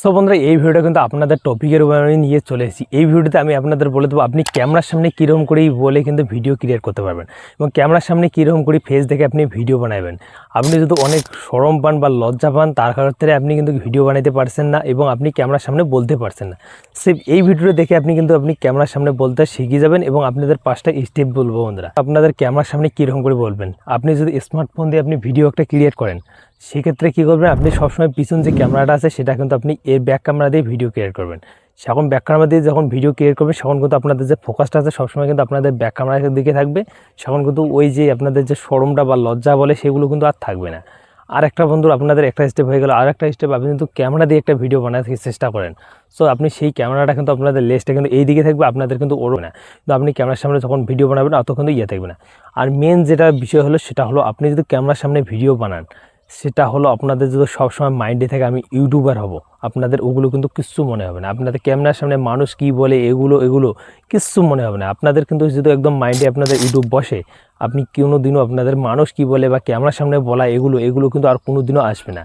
So বন্ধুরা, এই ভিডিওটা কিন্তু আপনাদের টপিকের উপর নিয়ে চলে এসেছি। এই ভিডিওতে আমি আপনাদের বলে দেবো, আপনি ক্যামেরার সামনে কীরকম করেই বলে কিন্তু ভিডিও ক্রিয়েট করতে পারবেন এবং ক্যামেরার সামনে কীরকম করে ফেস দেখে আপনি ভিডিও বানাবেন। আপনি যদি অনেক সরম পান বা লজ্জা পান, তার ক্ষেত্রে আপনি কিন্তু ভিডিও বানাইতে পারছেন না এবং আপনি ক্যামেরার সামনে বলতে পারছেন না। সে এই ভিডিওটা দেখে আপনি কিন্তু আপনি ক্যামেরার সামনে বলতে শিখে যাবেন এবং আপনাদের পাঁচটা স্টেপ বলব বন্ধুরা। আপনাদের ক্যামেরার সামনে কীরকম করে বলবেন? আপনি যদি স্মার্টফোন দিয়ে আপনি ভিডিও একটা ক্রিয়েট করেন সেক্ষেত্রে কী করবেন? আপনি সবসময় পিছন যে ক্যামেরাটা আছে, সেটা কিন্তু আপনি এর ব্যাক ক্যামেরা দিয়ে ভিডিও ক্রিয়েট করবেন। সেখন ব্যাক ক্যামেরা দিয়ে যখন ভিডিও ক্রিয়েট করবেন তখন কিন্তু আপনাদের যে ফোকাসটা আছে, সবসময় কিন্তু আপনাদের ব্যাক ক্যামেরার দিকে থাকবে। সেখন কিন্তু ওই যে আপনাদের যে শরমটা বা লজ্জা বলে, সেগুলো কিন্তু আর থাকবে না। আর একটা বন্ধু আপনাদের একটা স্টেপ হয়ে গেল। আর একটা স্টেপ আপনি কিন্তু ক্যামেরা দিয়ে একটা ভিডিও বানাতে চেষ্টা করেন। সো আপনি সেই ক্যামেরাটা কিন্তু আপনাদের লেসটা কিন্তু এই দিকে থাকবে, আপনাদের কিন্তু ওড়বে না। কিন্তু আপনি ক্যামেরার সামনে যখন ভিডিও বানাবেন, অত কিন্তু ইয়ে থাকবে না। আর মেন যেটা বিষয় হলো, সেটা হলো আপনি যদি ক্যামেরার সামনে ভিডিও বানান সেটা হলো আপনাদের যদি সবসময় মাইন্ডে থাকে আমি ইউটিউবার হব। আপনাদের ওগুলো কিন্তু কিচ্ছু মনে হবে না। আপনাদের ক্যামেরার সামনে মানুষ কি বলে, এগুলো এগুলো কিচ্ছু মনে হবে না। আপনাদের কিন্তু যদি একদম মাইন্ডে আপনাদের ইউটিউব বসে, আপনি কোনো দিনও আপনাদের মানুষ কি বলে বা ক্যামেরার সামনে বলা এগুলো এগুলো কিন্তু আর কোনো দিনও আসবে না।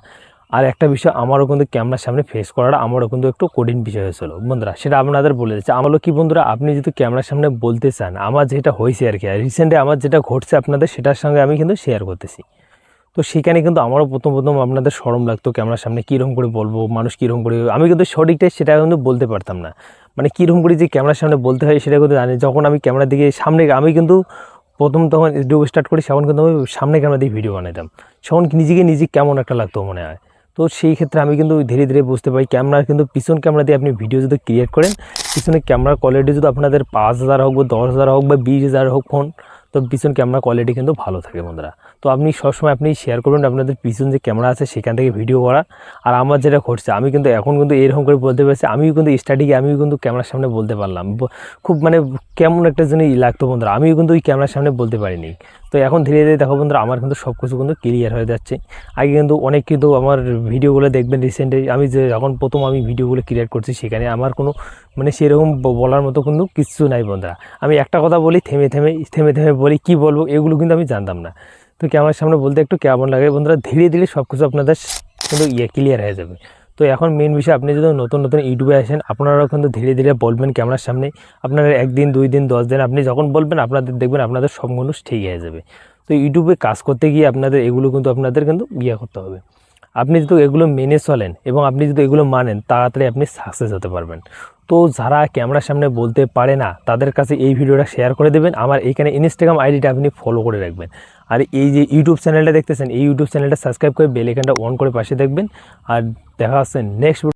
আর একটা বিষয়, আমারও কিন্তু ক্যামেরার সামনে ফেস করাটা আমারও কিন্তু একটু কঠিন বিষয় হয়েছিল। বন্ধুরা, সেটা আপনাদের বলে দিচ্ছে। আমারও কি বন্ধুরা, আপনি যদি ক্যামেরার সামনে বলতে চান, আমার যেটা হয়েছে আর কি রিসেন্টলি আমার যেটা ঘটছে আপনাদের, সেটার সঙ্গে আমি কিন্তু শেয়ার করতেছি। তো সেখানে কিন্তু আমারও প্রথম প্রথম আপনাদের সরম লাগতো ক্যামেরার সামনে কীরকম করে বলব, মানুষ কীরকম করে, আমি কিন্তু সঠিকটাই সেটা কিন্তু বলতে পারতাম না। মানে কীরকম করে যে ক্যামেরার সামনে বলতে হয় সেটা কিন্তু জানি যখন আমি ক্যামেরার দিকে সামনে, আমি কিন্তু প্রথম তখন ইউটিউব স্টার্ট করি তখন কিন্তু আমি সামনে ক্যামেরা দিয়ে ভিডিও বানাইতাম। তখন নিজেকে নিজে কেমন একটা লাগতো মনে হয়। তো সেই ক্ষেত্রে আমি কিন্তু ধীরে ধীরে বুঝতে পারি, ক্যামেরা কিন্তু পিছন ক্যামেরা দিয়ে আপনি ভিডিও যদি ক্রিয়েট করেন পিছনে ক্যামেরার কোয়ালিটি যদি আপনাদের পাঁচ হাজার হোক বা দশ হাজার হোক বা বিশ হাজার হোক ফোন তো পিছন ক্যামেরা কোয়ালিটি কিন্তু ভালো থাকে বন্ধুরা। তো আপনি সবসময় আপনি শেয়ার করবেন আপনাদের পিছন যে ক্যামেরা আছে সেখান থেকে ভিডিও করা। আর আমার যেটা ঘটছে, আমি কিন্তু এখন কিন্তু এরকম করে বলতে পারছি, আমিও কিন্তু স্টার্টিংয়ে আমিও কিন্তু ক্যামেরার সামনে বলতে পারলাম। খুব মানে কেমন একটা জিনিস লাগতো বন্ধুরা, আমিও কিন্তু ওই ক্যামেরার সামনে বলতে পারিনি। তো এখন ধীরে ধীরে দেখো বন্ধুরা, আমার কিন্তু সব কিছু কিন্তু ক্লিয়ার হয়ে যাচ্ছে। আগে কিন্তু অনেক কিন্তু আমার ভিডিওগুলো দেখবেন রিসেন্টলি আমি যে যখন প্রথম আমি ভিডিওগুলো ক্রিয়েট করছি, সেখানে আমার কোনো মানে সেরকম বলার মতো কিন্তু কিচ্ছু নাই বন্ধুরা। আমি একটা কথা বলি, থেমে থেমে থেমে থেমে বলি, কি বলব এগুলো কিন্তু আমি জানতাম না। তো ক্যামেরার সামনে বলতে একটু কেমন লাগে বন্ধুরা, ধীরে ধীরে সব কিছু আপনাদের কিন্তু ইয়ে ক্লিয়ার হয়ে যাবে। তো এখন মেন বিষয় আপনি যদি নতুন নতুন ইউটিউবে আসেন, আপনারাও কিন্তু ধীরে ধীরে বলবেন ক্যামেরার সামনে। আপনারা একদিন, দুই দিন, দশ দিন আপনি যখন বলবেন, আপনাদের দেখবেন আপনাদের সব মানুষ ঠিক হয়ে যাবে। তো ইউটিউবে কাজ করতে গিয়ে আপনাদের এগুলো কিন্তু আপনাদের কিন্তু ইয়ে করতে হবে। আপনি যদি এগুলো মেনে চলেন এবং আপনি যদি এগুলো মানেন, তাড়াতাড়ি আপনি সাকসেস হতে পারবেন। তো যারা ক্যামেরার সামনে বলতে পারে না, তাদের কাছে এই ভিডিওটা শেয়ার করে দেবেন। আমার এখানে ইনস্টাগ্রাম আইডিটা আপনি ফলো করে রাখবেন। আর এই যে ইউটিউব চ্যানেলটা দেখতেছেন, এই ইউটিউব চ্যানেলটা সাবস্ক্রাইব করে বেল আইকনটা অন করে পাশে দেখবেন। আর দেখা হচ্ছে নেক্সট